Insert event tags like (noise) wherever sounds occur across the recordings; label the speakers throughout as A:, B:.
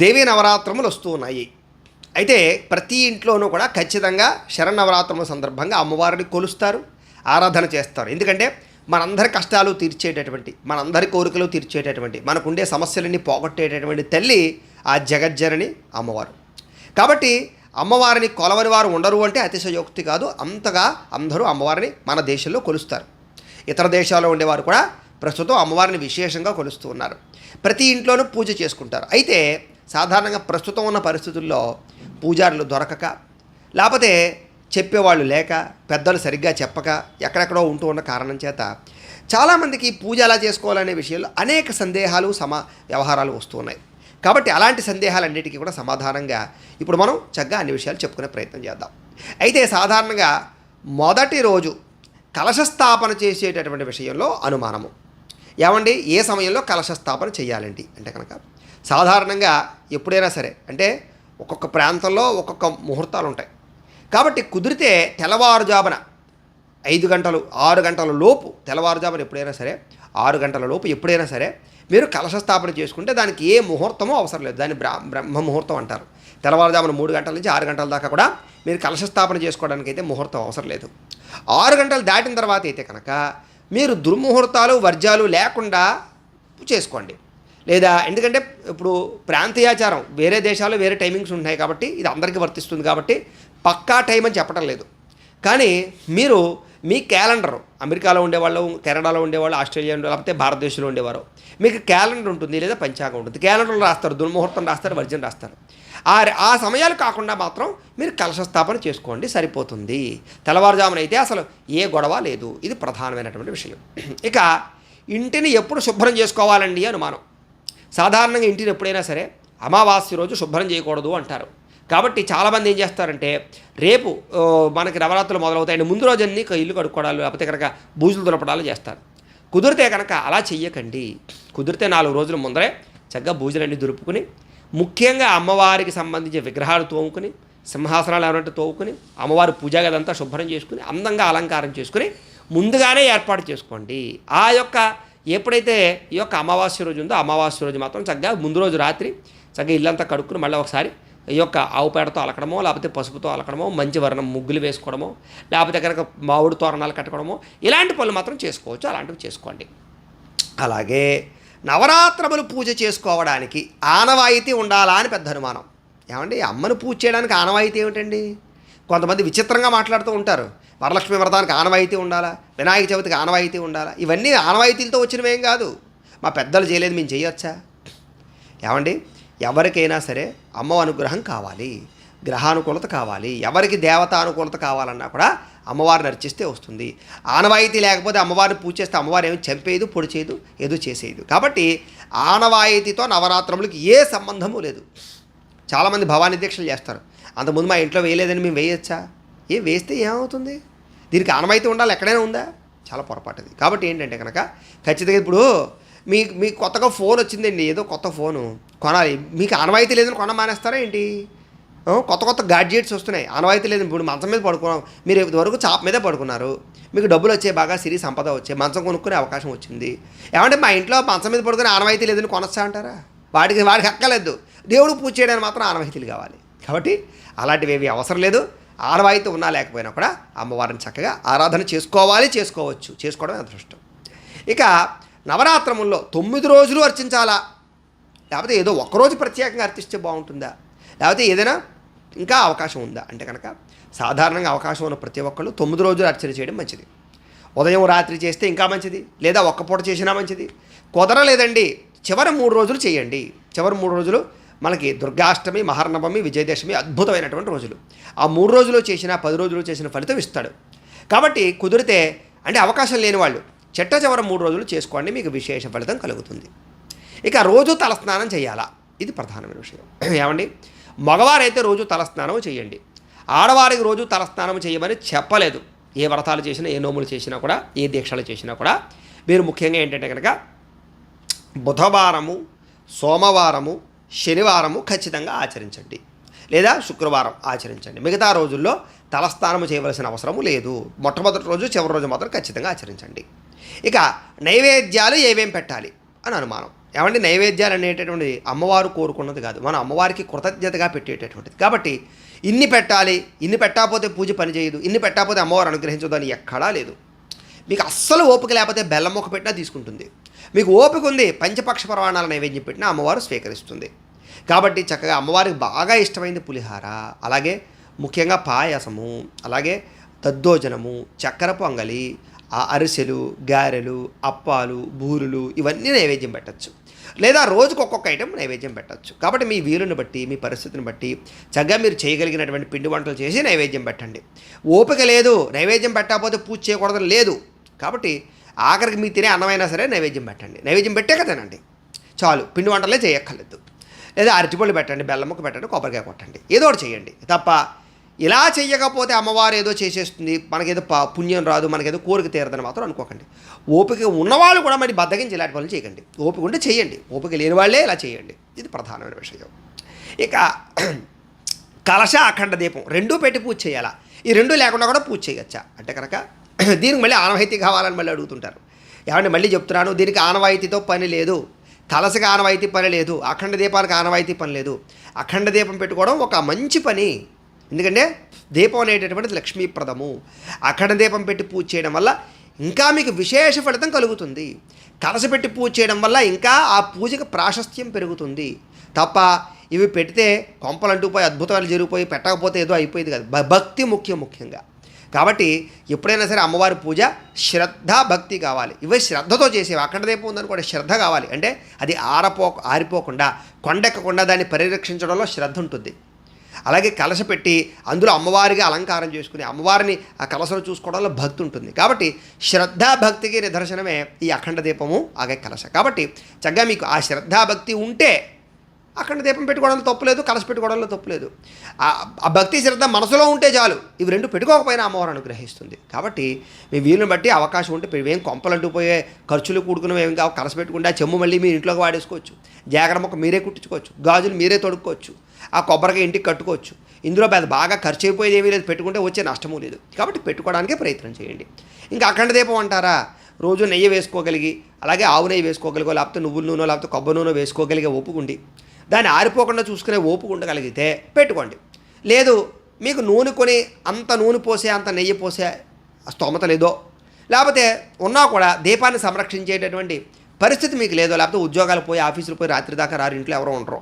A: దేవీ నవరాత్రములు వస్తూ ఉన్నాయి. అయితే ప్రతి ఇంట్లోనూ కూడా ఖచ్చితంగా శరణవరాత్రముల సందర్భంగా అమ్మవారిని కొలుస్తారు ఆరాధన చేస్తారు. ఎందుకంటే మనందరి కష్టాలు తీర్చేటటువంటి మనందరి కోరికలు తీర్చేటటువంటి మనకుండే సమస్యలన్నీ పోగొట్టేటటువంటి తల్లి ఆ జగజ్జనని అమ్మవారు. కాబట్టి అమ్మవారిని కొలవని వారు ఉండరు అంటే అతిశయోక్తి కాదు. అంతగా అందరూ అమ్మవారిని మన దేశంలో కొలుస్తారు. ఇతర దేశాల్లో ఉండేవారు కూడా ప్రస్తుతం అమ్మవారిని విశేషంగా కొలుస్తూ ఉన్నారు. ప్రతి ఇంట్లోనూ పూజ చేసుకుంటారు. అయితే సాధారణంగా ప్రస్తుతం ఉన్న పరిస్థితుల్లో పూజారులు దొరకక లేకపోతే చెప్పేవాళ్ళు లేక పెద్దలు సరిగ్గా చెప్పక ఎక్కడెక్కడో ఉంటూ ఉన్న కారణం చేత చాలామందికి పూజ ఎలా చేసుకోవాలనే విషయంలో అనేక సందేహాలు సమా వ్యవహారాలు వస్తూ ఉన్నాయి. కాబట్టి అలాంటి సందేహాలన్నిటికీ కూడా సమాధానంగా ఇప్పుడు మనం చక్కగా అన్ని విషయాలు చెప్పుకునే ప్రయత్నం చేద్దాం. అయితే సాధారణంగా మొదటి రోజు కలశ స్థాపన చేసేటటువంటి విషయంలో అనుమానము. ఏమండి? ఏ సమయంలో కలశస్థాపన చేయాలండి? అంటే కనుక సాధారణంగా ఎప్పుడైనా సరే అంటే ఒక్కొక్క ప్రాంతంలో ఒక్కొక్క ముహూర్తాలు ఉంటాయి కాబట్టి కుదిరితే తెల్లవారుజామున ఐదు గంటలు ఆరు గంటల లోపు తెల్లవారుజామున ఎప్పుడైనా సరే ఆరు గంటల లోపు ఎప్పుడైనా సరే మీరు కలశ స్థాపన చేసుకుంటే దానికి ఏ ముహూర్తమో అవసరం లేదు. దాన్ని బ్రా బ్రహ్మ ముహూర్తం అంటారు. తెల్లవారుజామున మూడు గంటల నుంచి ఆరు గంటల దాకా కూడా మీరు కలశ స్థాపన చేసుకోవడానికి అయితే ముహూర్తం అవసరం లేదు. ఆరు గంటలు దాటిన తర్వాత అయితే కనుక మీరు దుర్ముహూర్తాలు వర్జాలు లేకుండా చేసుకోండి. లేదా ఎందుకంటే ఇప్పుడు ప్రాంతీయాచారం వేరే దేశాల్లో వేరే టైమింగ్స్ ఉంటాయి కాబట్టి ఇది అందరికీ వర్తిస్తుంది కాబట్టి పక్కా టైం అని చెప్పడం లేదు. కానీ మీరు మీ క్యాలెండర్ అమెరికాలో ఉండేవాళ్ళు కెనడాలో ఉండేవాళ్ళు ఆస్ట్రేలియా ఉండే లేకపోతే భారతదేశంలో ఉండేవారు. మీకు క్యాలెండర్ ఉంటుంది లేదా పంచాంగం ఉంటుంది. క్యాలెండర్లో రాస్తారు దుర్ముహూర్తం రాస్తారు వర్జన్ రాస్తారు. ఆ ఆ సమయాలు కాకుండా మాత్రం మీరు కలశ స్థాపన చేసుకోండి సరిపోతుంది. తెల్లవారుజామున అయితే అసలు ఏ గొడవ లేదు. ఇది ప్రధానమైనటువంటి విషయం. ఇక ఇంటిని ఎప్పుడు శుభ్రం చేసుకోవాలండి అనుమానం. సాధారణంగా ఇంటిని ఎప్పుడైనా సరే అమావాస్య రోజు శుభ్రం చేయకూడదు అంటారు. కాబట్టి చాలామంది ఏం చేస్తారంటే రేపు మనకి నవరాత్రులు మొదలవుతాయండి ముందు రోజు అన్నీ ఇల్లు కడుక్కోవడాలు లేకపోతే కనుక బూజులు దులపడాలు చేస్తారు. కుదిరితే కనుక అలా చెయ్యకండి. కుదిరితే నాలుగు రోజుల ముందరే చక్కగా బూజులన్నీ దులుపుకుని ముఖ్యంగా అమ్మవారికి సంబంధించిన విగ్రహాలు తోముకుని సింహాసనాలు ఏమంటే తోముకుని అమ్మవారి పూజా గదంతా శుభ్రం చేసుకుని అందంగా అలంకారం చేసుకుని ముందుగానే ఏర్పాటు చేసుకోండి. ఆ యొక్క ఎప్పుడైతే ఈ యొక్క అమావాస్య రోజు ఉందో అమావాస్య రోజు మాత్రం చక్కగా ముందు రోజు రాత్రి చక్కగా ఇల్లంతా కడుక్కుని మళ్ళీ ఒకసారి ఈ యొక్క ఆవు పేడతో అలకడమో లేకపోతే పసుపుతో అలకడమో మంచి వర్ణం ముగ్గులు వేసుకోవడమో లేకపోతే కనుక మామిడి తోరణాలు కట్టుకోవడమో ఇలాంటి పనులు మాత్రం చేసుకోవచ్చు. అలాంటివి చేసుకోండి. అలాగే నవరాత్రములు పూజ చేసుకోవడానికి ఆనవాయితీ ఉండాలా అని పెద్ద అనుమానం. ఏమండి? అమ్మను పూజ చేయడానికి ఆనవాయితీ ఏమిటండి? కొంతమంది విచిత్రంగా మాట్లాడుతూ ఉంటారు. వరలక్ష్మి వ్రతానికి ఆనవాయితీ ఉండాలా? వినాయక చవితికి ఆనవాయితీ ఉండాలా? ఇవన్నీ ఆనవాయితీలతో వచ్చినవేం కాదు. మా పెద్దలు చేయలేదు మేము చేయొచ్చా? ఏమండి? ఎవరికైనా సరే అమ్మ అనుగ్రహం కావాలి గ్రహానుకూలత కావాలి ఎవరికి దేవత అనుకూలత కావాలన్నా కూడా అమ్మవారిని అర్చిస్తే వస్తుంది. ఆనవాయితీ లేకపోతే అమ్మవారిని పూజ చేస్తే అమ్మవారు ఏమి చంపేయదు పొడి చేయదు ఏదో చేసేయదు. కాబట్టి ఆనవాయితీతో నవరాత్రములకి ఏ సంబంధము లేదు. చాలామంది భవానీ దీక్షలు చేస్తారు. అంతకుముందు మా ఇంట్లో వేయలేదని మేము వేయొచ్చా? ఏ వేస్తే ఏమవుతుంది? దీనికి ఆనవాయితీ ఉండాలి ఎక్కడైనా ఉందా? చాలా పొరపాటుది. కాబట్టి ఏంటంటే కనుక ఖచ్చితంగా ఇప్పుడు మీ మీకు కొత్తగా ఫోన్ వచ్చిందండి ఏదో కొత్త ఫోను కొనాలి. మీకు ఆనవాయితీ లేదని కొన మానేస్తారా ఏంటి? కొత్త కొత్త గాడ్జెట్స్ వస్తున్నాయి. ఆనవాయితీ లేదు ఇప్పుడు మంచం మీద పడుకున్నాం. మీరు వరకు చాప్ మీదే పడుకున్నారు. మీకు డబ్బులు వచ్చే బాగా సిరి సంపద వచ్చే మంచం కొనుక్కునే అవకాశం వచ్చింది. ఏమంటే మా ఇంట్లో మంచం మీద పడుకుని ఆనవాయితీ లేదని కొనొచ్చా అంటారా? వాడికి వాడికి హక్కలేదు దేవుడు పూజ చేయడానికి మాత్రం ఆనవాయితీలు కావాలి. కాబట్టి అలాంటివి ఏవి అవసరం లేదు. ఆడవాయితీ ఉన్నా లేకపోయినా కూడా అమ్మవారిని చక్కగా ఆరాధన చేసుకోవాలి చేసుకోవచ్చు. చేసుకోవడం అదృష్టం. ఇక నవరాత్రముల్లో తొమ్మిది రోజులు అర్చించాలా? లేకపోతే ఏదో ఒకరోజు ప్రత్యేకంగా అర్చిస్తే బాగుంటుందా? లేకపోతే ఏదైనా ఇంకా అవకాశం ఉందా? అంటే కనుక సాధారణంగా అవకాశం ఉన్న ప్రతి ఒక్కళ్ళు తొమ్మిది రోజులు అర్చన చేయడం మంచిది. ఉదయం రాత్రి చేస్తే ఇంకా మంచిది లేదా ఒక్క పూట చేసినా మంచిది. కుదరలేదండి చివరి మూడు రోజులు చేయండి. చివరి మూడు రోజులు మనకి దుర్గాష్టమి మహర్నవమి విజయదశమి అద్భుతమైనటువంటి రోజులు. ఆ మూడు రోజులు చేసిన పది రోజులు చేసిన ఫలితం ఇస్తాడు. కాబట్టి కుదిరితే అంటే అవకాశం లేని వాళ్ళు చెట్ట చివర మూడు రోజులు చేసుకోండి మీకు విశేష ఫలితం కలుగుతుంది. ఇక రోజు తలస్నానం చేయాలా? ఇది ప్రధానమైన విషయం. ఏమండి? మగవారైతే రోజు తలస్నానం చేయండి. ఆడవారికి రోజు తలస్నానం చేయమని చెప్పలేదు. ఏ వ్రతాలు చేసినా ఏ నోములు చేసినా కూడా ఏ దీక్షలు చేసినా కూడా. మీరు ముఖ్యంగా ఏంటంటే కనుక బుధవారము సోమవారము శనివారము ఖచ్చితంగా ఆచరించండి. లేదా శుక్రవారం ఆచరించండి. మిగతా రోజుల్లో తలస్నానం చేయవలసిన అవసరము లేదు. మొట్టమొదటి రోజు చివరి రోజు మాత్రం ఖచ్చితంగా ఆచరించండి. ఇక నైవేద్యాలు ఏమేం పెట్టాలి అని అనుమానం. ఏమంటే నైవేద్యాలు అనేటటువంటి అమ్మవారు కోరుకున్నది కాదు. మనం అమ్మవారికి కృతజ్ఞతగా పెట్టేటటువంటిది. కాబట్టి ఇన్ని పెట్టాలి ఇన్ని పెట్టకపోతే పూజ పనిచేయదు ఇన్ని పెట్టకపోతే అమ్మవారు అనుగ్రహించదు అని ఎక్కడా లేదు. మీకు అస్సలు ఓపిక లేకపోతే బెల్లం మొక్క పెట్టినా తీసుకుంటుంది. మీకు ఓపిక ఉంది పంచపక్ష ప్రమాణాల నైవేద్యం పెట్టినా అమ్మవారు స్వీకరిస్తుంది. కాబట్టి చక్కగా అమ్మవారికి బాగా ఇష్టమైంది పులిహార. అలాగే ముఖ్యంగా పాయసము అలాగే దద్దోజనము చక్కెర పొంగలి ఆ అరిసెలు గారెలు అప్పాలు బూరులు ఇవన్నీ నైవేద్యం పెట్టచ్చు. లేదా రోజుకు ఒక్కొక్క ఐటెం నైవేద్యం పెట్టచ్చు. కాబట్టి మీ వీలుని బట్టి మీ పరిస్థితిని బట్టి చక్కగా మీరు చేయగలిగినటువంటి పిండి వంటలు చేసి నైవేద్యం పెట్టండి. ఓపిక లేదు నైవేద్యం పెట్టకపోతే పూజ చేయకూడదు లేదు. కాబట్టి ఆఖరికి మీ తినే అన్నమైనా సరే నైవేద్యం పెట్టండి. నైవేద్యం పెట్టాక తినండి. చాలు పిండి వంటలే చేయక్కర్లేదు. లేదా అరటిపళ్ళు పెట్టండి బెల్లం ముక్క పెట్టండి కొబ్బరికాయ కొట్టండి. ఏదో ఒకటి చేయండి. తప్ప ఇలా చేయకపోతే అమ్మవారు ఏదో చేసేస్తుంది మనకేదో పుణ్యం రాదు మనకేదో కోరిక తీరదని మాత్రం అనుకోకండి. ఓపిక ఉన్నవాళ్ళు కూడా మరి బద్దగించి ఇలాంటి పనులు చేయకండి. ఓపిక ఉంటే చేయండి. ఓపిక లేని వాళ్ళే ఇలా చేయండి. ఇది ప్రధానమైన విషయం. ఇక (clears throat) కలశ అఖండ దీపం రెండూ పెట్టి పూజ చేయాలా? ఈ రెండు లేకుండా కూడా పూజ చేయొచ్చా? అంటే కనుక (clears throat) దీనికి మళ్ళీ ఆనవాయితీ కావాలని మళ్ళీ అడుగుతుంటారు. ఏమంటే మళ్ళీ చెప్తున్నాను దీనికి ఆనవాయితీతో పని లేదు. తలసగా ఆనవాయితీ పని లేదు అఖండ దీపానికి ఆనవాయితీ పని లేదు. అఖండ దీపం పెట్టుకోవడం ఒక మంచి పని. ఎందుకంటే దీపం అనేటటువంటిది లక్ష్మీప్రదము. అఖండ దీపం పెట్టి పూజ చేయడం వల్ల ఇంకా మీకు విశేష ఫలితం కలుగుతుంది. కలస పెట్టి పూజ చేయడం వల్ల ఇంకా ఆ పూజకు ప్రాశస్త్యం పెరుగుతుంది. తప్ప ఇవి పెడితే కొంపలంటూ పోయి అద్భుతాలు జరిగిపోయి పెట్టకపోతే ఏదో అయిపోయేది కాదు. భక్తి ముఖ్యం ముఖ్యంగా. కాబట్టి ఎప్పుడైనా సరే అమ్మవారి పూజ శ్రద్ధ భక్తి కావాలి. ఇవే శ్రద్ధతో చేసేవి. అక్కడ దీపం ఉందని కూడా శ్రద్ధ కావాలి. అంటే అది ఆరపో ఆరిపోకుండా కొండెక్కకుండా దాన్ని పరిరక్షించడంలో శ్రద్ధ ఉంటుంది. అలాగే కలశ పెట్టి అందులో అమ్మవారిగా అలంకారం చేసుకుని అమ్మవారిని ఆ కలశలో చూసుకోవడంలో భక్తి ఉంటుంది. కాబట్టి శ్రద్ధా భక్తికి నిదర్శనమే ఈ అఖండ దీపము అలాగే కలశ. కాబట్టి చక్కగా మీకు ఆ శ్రద్ధా భక్తి ఉంటే అక్కడ దీపం పెట్టుకోవడంలో తప్పులేదు కలసి పెట్టుకోవడంలో తప్పులేదు ఆ- ఆ భక్తి శ్రద్ధ మనసులో ఉంటే చాలు. ఇవి రెండు పెట్టుకోకపోయినా అమ్మవారు అనుగ్రహిస్తుంది. కాబట్టి మీ వీలుని బట్టి అవకాశం ఉంటే ఏం కొంపలంటూ పోయే ఖర్చులు కూడుకున్నవి ఏం కావు. కలస పెట్టుకుంటే ఆ చెమ్ము మళ్ళీ మీ ఇంట్లోకి వాడేసుకోవచ్చు. జాగ్రత్త మొక్క మీరే కుట్టించుకోవచ్చు. గాజులు మీరే తొడుక్కోవచ్చు. ఆ కొబ్బరికాయ ఇంటికి కట్టుకోవచ్చు. ఇందులో పెద్ద బాగా ఖర్చు అయిపోయేది ఏమీ లేదు. పెట్టుకుంటే వచ్చే నష్టము లేదు. కాబట్టి పెట్టుకోవడానికే ప్రయత్నం చేయండి. ఇంకా అఖండ దీపం అంటారా? రోజు నెయ్యి వేసుకోగలిగి అలాగే ఆవు నెయ్యి వేసుకోగలిగో లేకపోతే నువ్వుల నూనె లేకపోతే కొబ్బరి నూనె వేసుకోగలిగే ఒప్పుకుండి దాన్ని ఆరిపోకుండా చూసుకునే ఓపుకు ఉండగలిగితే పెట్టుకోండి. లేదు మీకు నూనె కొని అంత నూనె పోసే అంత నెయ్యి పోసే స్తోమత లేదో లేకపోతే ఉన్నా కూడా దీపాన్ని సంరక్షించేటటువంటి పరిస్థితి మీకు లేదో లేకపోతే ఉద్యోగాలు పోయి ఆఫీసులు పోయి రాత్రి దాకా రారు ఇంట్లో ఎవరో ఉండరు.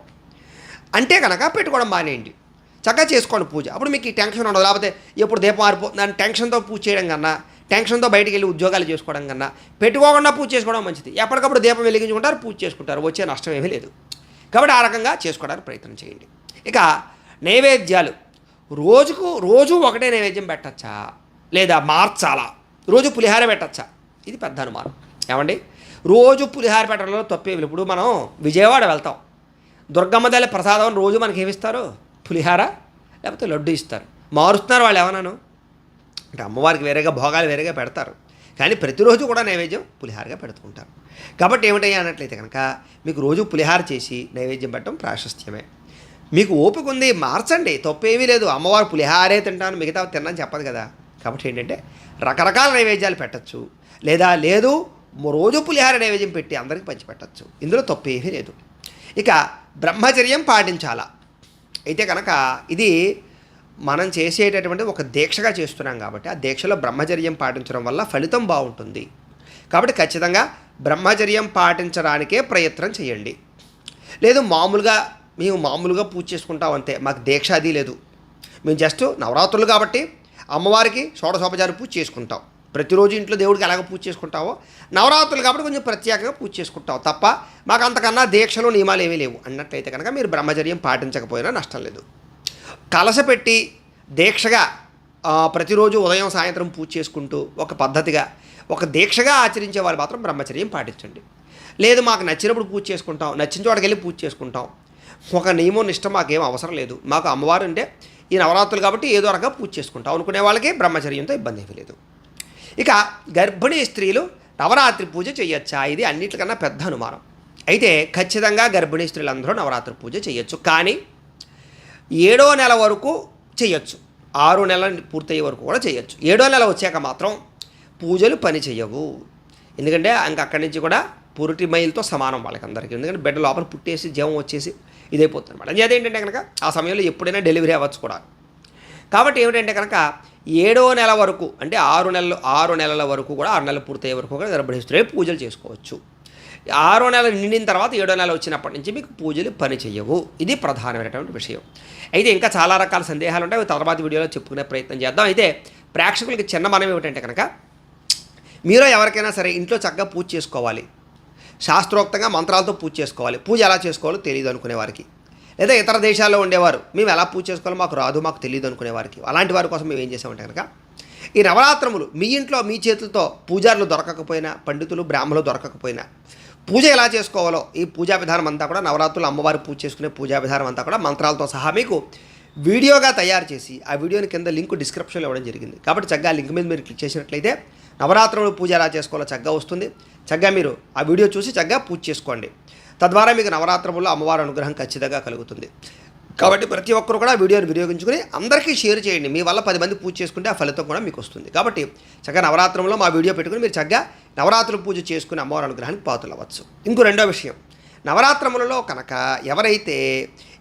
A: అంటే కనుక పెట్టుకోవడం మానేయండి. చక్కగా చేసుకోండి పూజ. అప్పుడు మీకు ఈ టెన్షన్ ఉండదు. లేకపోతే ఎప్పుడు దీపం ఆరిపోతుందని టెన్షన్తో పూజ చేయడం కన్నా టెన్షన్తో బయటికి వెళ్ళి ఉద్యోగాలు చేసుకోవడం కన్నా పెట్టుకోకుండా పూజ చేసుకోవడం మంచిది. ఎప్పటికప్పుడు దీపం వెలిగించుకుంటారు పూజ చేసుకుంటారు. వచ్చే నష్టం ఏమీ లేదు. కాబట్టి ఆ రకంగా చేసుకోవడానికి ప్రయత్నం చేయండి. ఇక నైవేద్యాలు. రోజుకు రోజు ఒకటే నైవేద్యం పెట్టచ్చా? లేదా మార్చాలా? రోజు పులిహార పెట్టచ్చా? ఇది పెద్ద అనుమానం. ఏమండి? రోజు పులిహార పెట్టడంలో తప్పే ఇప్పుడు మనం విజయవాడ వెళ్తాం. దుర్గమ్మ తల్లి ప్రసాదం రోజు మనకి ఏమిస్తారు? పులిహార లేకపోతే లడ్డు ఇస్తారు. మారుస్తున్నారు వాళ్ళు ఏమన్నాను అంటే అమ్మవారికి వేరేగా భోగాలు వేరేగా పెడతారు. కానీ ప్రతిరోజు కూడా నైవేద్యం పులిహారగా పెడుతుంటారు. కాబట్టి ఏమిటయ్యా అన్నట్లయితే కనుక మీకు రోజు పులిహార చేసి నైవేద్యం పెట్టడం ప్రాశస్త్యమే. మీకు ఓపిక ఉంది మార్చండి తప్పేమీ లేదు. అమ్మవారు పులిహారే తింటాను మిగతా తిన్నాను చెప్పదు కదా. కాబట్టి ఏంటంటే రకరకాల నైవేద్యాలు పెట్టచ్చు. లేదా లేదు రోజు పులిహార నైవేద్యం పెట్టి అందరికీ పంచిపెట్టచ్చు. ఇందులో తప్పేమీ లేదు. ఇక బ్రహ్మచర్యం పాటించాలా. అయితే కనుక ఇది మనం చేసేటటువంటి ఒక దీక్షగా చేస్తున్నాం కాబట్టి ఆ దీక్షలో బ్రహ్మచర్యం పాటించడం వల్ల ఫలితం బాగుంటుంది. కాబట్టి ఖచ్చితంగా బ్రహ్మచర్యం పాటించడానికే ప్రయత్నం చేయండి. లేదు మామూలుగా మేము మామూలుగా పూజ చేసుకుంటాం అంతే మాకు దీక్ష అది లేదు. మేము జస్ట్ నవరాత్రులు కాబట్టి అమ్మవారికి షోడశోపచారి పూజ చేసుకుంటాం. ప్రతిరోజు ఇంట్లో దేవుడికి ఎలాగ పూజ చేసుకుంటావో నవరాత్రులు కాబట్టి కొంచెం ప్రత్యేకంగా పూజ చేసుకుంటాం తప్ప మాకు అంతకన్నా దీక్షలు నియమాలు ఏమీ లేవు. అన్నట్లయితే కనుక మీరు బ్రహ్మచర్యం పాటించకపోయినా నష్టం లేదు. కలసపెట్టి దీక్షగా ప్రతిరోజు ఉదయం సాయంత్రం పూజ చేసుకుంటూ ఒక పద్ధతిగా ఒక దీక్షగా ఆచరించే వాళ్ళు మాత్రం బ్రహ్మచర్యం పాటించండి. లేదు మాకు నచ్చినప్పుడు పూజ చేసుకుంటాం నచ్చిన చోటకి వెళ్ళి పూజ చేసుకుంటాం. ఒక నియమం నిష్ట మాకేం అవసరం లేదు. మాకు అమ్మవారు అంటే ఈ నవరాత్రులు కాబట్టి ఏదో రకంగా పూజ చేసుకుంటాం అనుకునే వాళ్ళకి బ్రహ్మచర్యంతో ఇబ్బంది ఏమీ లేదు. ఇక గర్భిణీ స్త్రీలు నవరాత్రి పూజ చేయొచ్చా? ఇది అన్నిటికన్నా పెద్ద అనుమానం. అయితే ఖచ్చితంగా గర్భిణీ స్త్రీలందరూ నవరాత్రి పూజ చేయొచ్చు. కానీ ఏడో నెల వరకు చేయొచ్చు. ఆరు నెలలు పూర్తయ్యే వరకు కూడా చేయొచ్చు. ఏడో నెల వచ్చాక మాత్రం పూజలు పని చేయవు ఎందుకంటే ఇంకా అక్కడి నుంచి కూడా పురిటి మైల్తో సమానం వాళ్ళకి అందరికీ ఎందుకంటే బిడ్డ లోపల పుట్టేసి జీవం వచ్చేసి ఇదైపోతుంది అనమాట. అది ఏంటంటే కనుక ఆ సమయంలో ఎప్పుడైనా డెలివరీ అవ్వచ్చు కూడా. కాబట్టి ఏమిటంటే కనుక ఏడో నెల వరకు అంటే ఆరు నెలలు ఆరు నెలల వరకు కూడా ఆరు నెలలు పూర్తయ్యే వరకు కూడా గర్భహిస్తులే పూజలు చేసుకోవచ్చు. ఆరో నెల నిండిన తర్వాత ఏడో నెల వచ్చినప్పటి నుంచి మీకు పూజలు పని చేయవు ఇది ప్రధానమైనటువంటి విషయం. అయితే ఇంకా చాలా రకాల సందేహాలు ఉంటాయి అవి తర్వాత వీడియోలో చెప్పుకునే ప్రయత్నం చేద్దాం. అయితే ప్రేక్షకులకి చిన్న మనం ఏమిటంటే కనుక మీరు ఎవరికైనా సరే ఇంట్లో చక్కగా పూజ చేసుకోవాలి. శాస్త్రోక్తంగా మంత్రాలతో పూజ చేసుకోవాలి. పూజ ఎలా చేసుకోవాలో తెలియదు అనుకునే వారికి. లేదా ఇతర దేశాల్లో ఉండేవారు మేము ఎలా పూజ చేసుకోవాలో మాకు రాదు మాకు తెలియదు అనుకునే వారికి. అలాంటి వారి కోసం మేము ఏం చేసామంటే కనుక ఈ నవరాత్రములు మీ ఇంట్లో మీ చేతులతో పూజారులు దొరకకపోయినా పండితులు బ్రాహ్మణులు దొరకకపోయినా పూజ ఎలా చేసుకోవాలో ఈ పూజా విధానం అంతా కూడా నవరాత్రులు అమ్మవారి పూజ చేసుకునే పూజా విధానం అంతా కూడా మంత్రాలతో సహా మీకు వీడియోగా తయారు చేసి ఆ వీడియోని కింద లింక్ డిస్క్రిప్షన్లో ఇవ్వడం జరిగింది. కాబట్టి చక్కగా లింక్ మీద మీరు క్లిక్ చేసినట్లయితే నవరాత్రులు పూజ ఎలా చేసుకోవాలో చక్కగా వస్తుంది. చక్కగా మీరు ఆ వీడియో చూసి చక్కగా పూజ చేసుకోండి. తద్వారా మీకు నవరాత్రుల్లో అమ్మవారి అనుగ్రహం ఖచ్చితంగా కలుగుతుంది. కాబట్టి ప్రతి ఒక్కరు కూడా వీడియోని వినియోగించుకుని అందరికీ షేర్ చేయండి. మీ వల్ల పది మంది పూజ చేసుకుంటే ఆ ఫలితం కూడా మీకు వస్తుంది. కాబట్టి చక్కగా నవరాత్రంలో మా వీడియో పెట్టుకుని మీరు చక్కగా నవరాత్రుల పూజ చేసుకుని అమ్మవారి అనుగ్రహానికి పాతులవ్వచ్చు ఇంకో రెండో విషయం. నవరాత్రములలో కనుక ఎవరైతే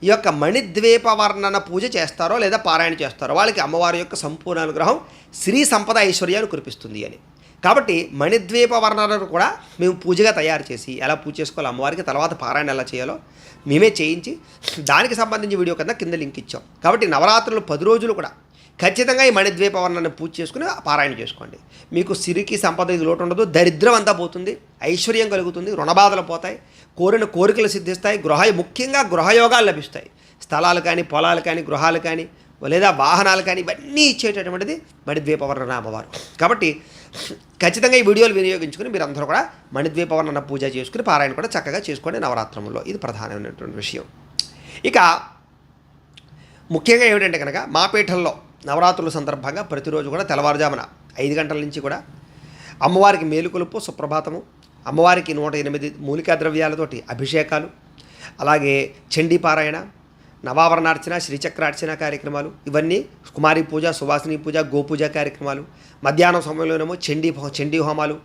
A: ఈ యొక్క మణిద్వీప వర్ణన పూజ చేస్తారో లేదా పారాయణ చేస్తారో వాళ్ళకి అమ్మవారి యొక్క సంపూర్ణ అనుగ్రహం శ్రీ సంపద ఐశ్వర్యాలు కురిపిస్తుంది అని. కాబట్టి మణిద్వీప వర్ణనను కూడా మేము పూజగా తయారు చేసి ఎలా పూజ చేసుకోవాలో అమ్మవారికి తర్వాత పారాయణ ఎలా చేయాలో మేమే చేయించి దానికి సంబంధించి వీడియో కింద కింద లింక్ ఇచ్చాం. కాబట్టి నవరాత్రులు పది రోజులు కూడా ఖచ్చితంగా ఈ మణిద్వీప వర్ణాన్ని పూజ చేసుకుని పారాయణ చేసుకోండి. మీకు సిరికి సంపద ఇది లోటు ఉండదు. దరిద్రం అంతా పోతుంది. ఐశ్వర్యం కలుగుతుంది. రుణబాధలు పోతాయి. కోరిన కోరికలు సిద్ధిస్తాయి. గృహ ముఖ్యంగా గృహయోగాలు లభిస్తాయి. స్థలాలు కానీ పొలాలు కానీ గృహాలు కానీ లేదా వాహనాలు కానీ ఇవన్నీ ఇచ్చేటటువంటిది మణిద్వీపవర్ణ అమ్మవారు కాబట్టి ఖచ్చితంగా ఈ వీడియోలు వినియోగించుకుని మీరు అందరూ కూడా మణిద్వీపవర్ణ పూజ చేసుకుని పారాయణ కూడా చక్కగా చేసుకోండి నవరాత్రంలో ఇది ప్రధానమైనటువంటి విషయం. ఇక ముఖ్యంగా ఏమిటంటే కనుక మా పీఠంలో నవరాత్రుల సందర్భంగా ప్రతిరోజు కూడా తెల్లవారుజామున ఐదు గంటల నుంచి కూడా అమ్మవారికి మేలుకొలుపు సుప్రభాతము అమ్మవారికి నూట ఎనిమిది మూలికా ద్రవ్యాలతోటి అభిషేకాలు అలాగే చండీ పారాయణ నవావరణార్చన శ్రీచక్రార్చన కార్యక్రమాలు ఇవన్నీ కుమారి పూజ సువాసిని పూజ గోపూజ కార్యక్రమాలు. మధ్యాహ్నం సమయంలోనేమో చండీ హో- చండీ హోమాలు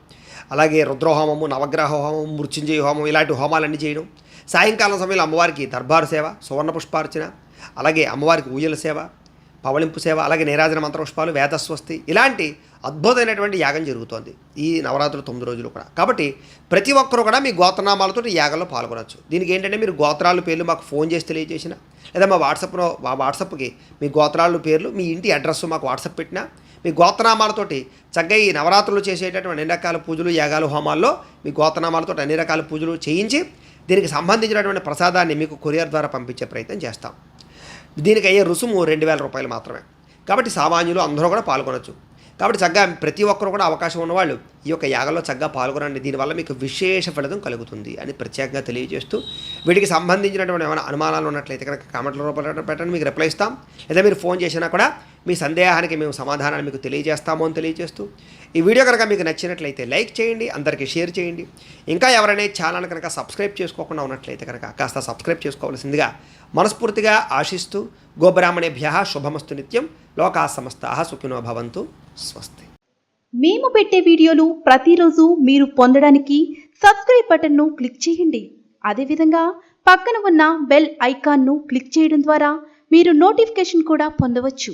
A: అలాగే రుద్రహోమము నవగ్రహ హోమం మృత్యుంజయ హోమం ఇలాంటి హోమాలన్నీ చేయడం. సాయంకాలం సమయంలో అమ్మవారికి దర్బారు సేవ సువర్ణ పుష్పార్చన అలాగే అమ్మవారికి ఊయల సేవ పవళింపు సేవ అలాగే నీరాజన మంత్రపుష్పాలు వేదస్వస్తి ఇలాంటి అద్భుతమైనటువంటి యాగం జరుగుతోంది ఈ నవరాత్రులు తొమ్మిది రోజులు కూడా. కాబట్టి ప్రతి ఒక్కరు కూడా మీ గోత్రనామాలతో ఈ యాగంలో పాల్గొనవచ్చు దీనికి ఏంటంటే మీరు గోత్రాల పేర్లు మాకు ఫోన్ చేసి తెలియజేసిన లేదా మా వాట్సాప్లో మా వాట్సాప్కి మీ గోత్రాల పేర్లు మీ ఇంటి అడ్రస్ మాకు వాట్సాప్ పెట్టినా మీ గోత్రనామాలతోటి చక్కగా ఈ నవరాత్రులు చేసేటటువంటి అన్ని రకాల పూజలు యాగాలు హోమాల్లో మీ గోత్రనామాలతో అన్ని రకాల పూజలు చేయించి దీనికి సంబంధించినటువంటి ప్రసాదాన్ని మీకు కొరియర్ ద్వారా పంపించే ప్రయత్నం చేస్తాం. దీనికి అయ్యే రుసుము రెండు వేల రూపాయలు మాత్రమే. కాబట్టి సామాన్యులు అందరూ కూడా పాల్గొనొచ్చు. కాబట్టి చక్కగా ప్రతి ఒక్కరు కూడా అవకాశం ఉన్నవాళ్ళు ఈ యొక్క యాగంలో చక్కగా పాల్గొనండి. దీనివల్ల మీకు విశేష ఫలితం కలుగుతుంది అని ప్రత్యేకంగా తెలియజేస్తూ వీటికి సంబంధించినటువంటి ఏమైనా అనుమానాలు ఉన్నట్లయితే కనుక కామెంట్ల రూపంలో పెట్టండి. మీకు రిప్లై ఇస్తాం. లేదా మీరు ఫోన్ చేసినా కూడా మీ సందేహానికి మేము సమాధానాన్ని మీకు తెలియజేస్తాము అని తెలియజేస్తూ ఈ వీడియో కనుక మీకు నచ్చినట్లయితే లైక్ చేయండి అందరికీ షేర్ చేయండి. ఇంకా ఎవరైనా ఛానల్ కనుక సబ్స్క్రైబ్ చేసుకోకుండా ఉన్నట్లయితే కనుక కాస్త సబ్స్క్రైబ్ చేసుకోవాల్సిందిగా మనస్ఫూర్తిగా ఆశిస్తూ గోబ్రాహ్మణేభ్య శుభమస్తు నిత్యం లోకా సమస్త సుఖినో భవంతు స్వస్తి.
B: మేము పెట్టే వీడియోలు ప్రతిరోజు మీరు పొందడానికి సబ్స్క్రైబ్ బటన్ను క్లిక్ చేయండి. అదేవిధంగా పక్కన ఉన్న బెల్ ఐకాన్ను క్లిక్ చేయడం ద్వారా మీరు నోటిఫికేషన్ కూడా పొందవచ్చు.